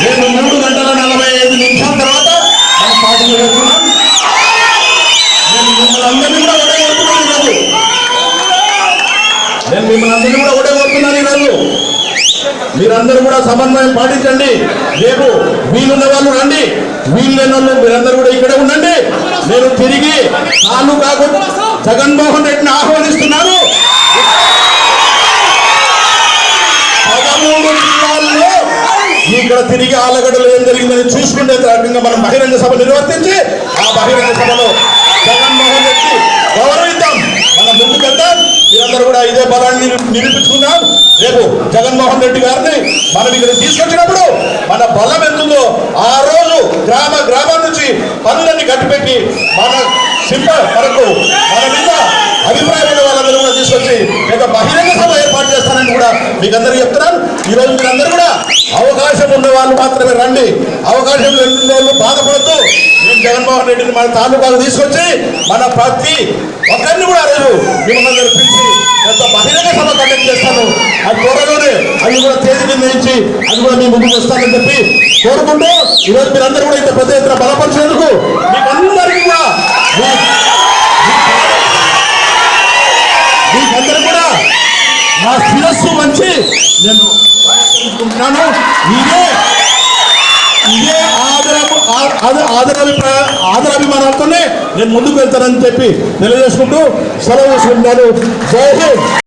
రెండు మూడు గంటల నలభై ఐదు నిమిషాల తర్వాత మన పాటలు వెళ్తున్నాం నేను మిమ్మల్ని అందరినీ కూడా ఒకటే కోరుతున్నాను ఈరోజు నేను మిమ్మల్ని అందరినీ కూడా ఒకటే కోరుతున్నాను ఈరోజు మీరందరూ కూడా సమన్వయం పాటించండి. రేపు వీలున్న వాళ్ళు రండి. వీలు లేని వాళ్ళు మీరందరూ కూడా ఇక్కడే ఉండండి. నేను తిరిగి తాను కాకుండా జగన్మోహన్ రెడ్డిని ఆహ్వానిస్తున్నాను పదమూడు ఇక్కడ తిరిగి ఆలగడలో ఏం జరిగిందని చూసుకుంటే రకంగా మనం బహిరంగ సభ నిర్వర్తించి ఆ బహిరంగ సభలో జగన్మోహన్ రెడ్డి గౌరవిద్దాం. మనం ముందుకెళ్తాం మీరందరూ కూడా ఇదే బలాన్ని నిరూపించుకుందాం. రేపు జగన్మోహన్ రెడ్డి గారిని మనం ఇక్కడ తీసుకొచ్చినప్పుడు మన బలం ఎంతుందో ఆ రోజు గ్రామ గ్రామం నుంచి పనులన్నీ కట్టిపెట్టి మన సింప మనకు మన మీద అభిప్రాయమైన వాళ్ళందరూ కూడా తీసుకొచ్చి ఒక బహిరంగ సభ ఏర్పాటు చేస్తానని కూడా మీకు అందరికీ చెప్తున్నాను. ఈ రోజు మీరందరూ కూడా వాళ్ళు మాత్రమే రండి. అవకాశం లేని వాళ్ళు బాధపడద్దు. మేము జగన్మోహన్ రెడ్డిని మన తాలూకాలు తీసుకొచ్చి మన ప్రతి ఒక్కరిని కూడా ఆ రోజు మిమ్మల్ని అందరూ పిలిచి ఎంత బహిరంగ సభ కండక్ట్ చేస్తాను. అది త్వరలోనే అది కూడా తేదీ నిర్ణయించి అది కూడా మీ ముందుకు వస్తానని చెప్పి కోరుకుంటూ ఈరోజు మీరందరూ కూడా ఇంత పెద్ద ఎత్తున బలపరిచినందుకు మీకు అందరికీ కూడా మీకందరూ కూడా నా శిరస్సు మంచి నేను అనుకుంటున్నాను ఇదే ఇదే ఆదరము ఆ- ఆదరాభిప్రాయ ఆదరాభిమానాలతోనే నేను ముందుకు వెళ్తానని చెప్పి తెలియజేసుకుంటూ సెలవు తీసుకుంటున్నాను. జై హింద్!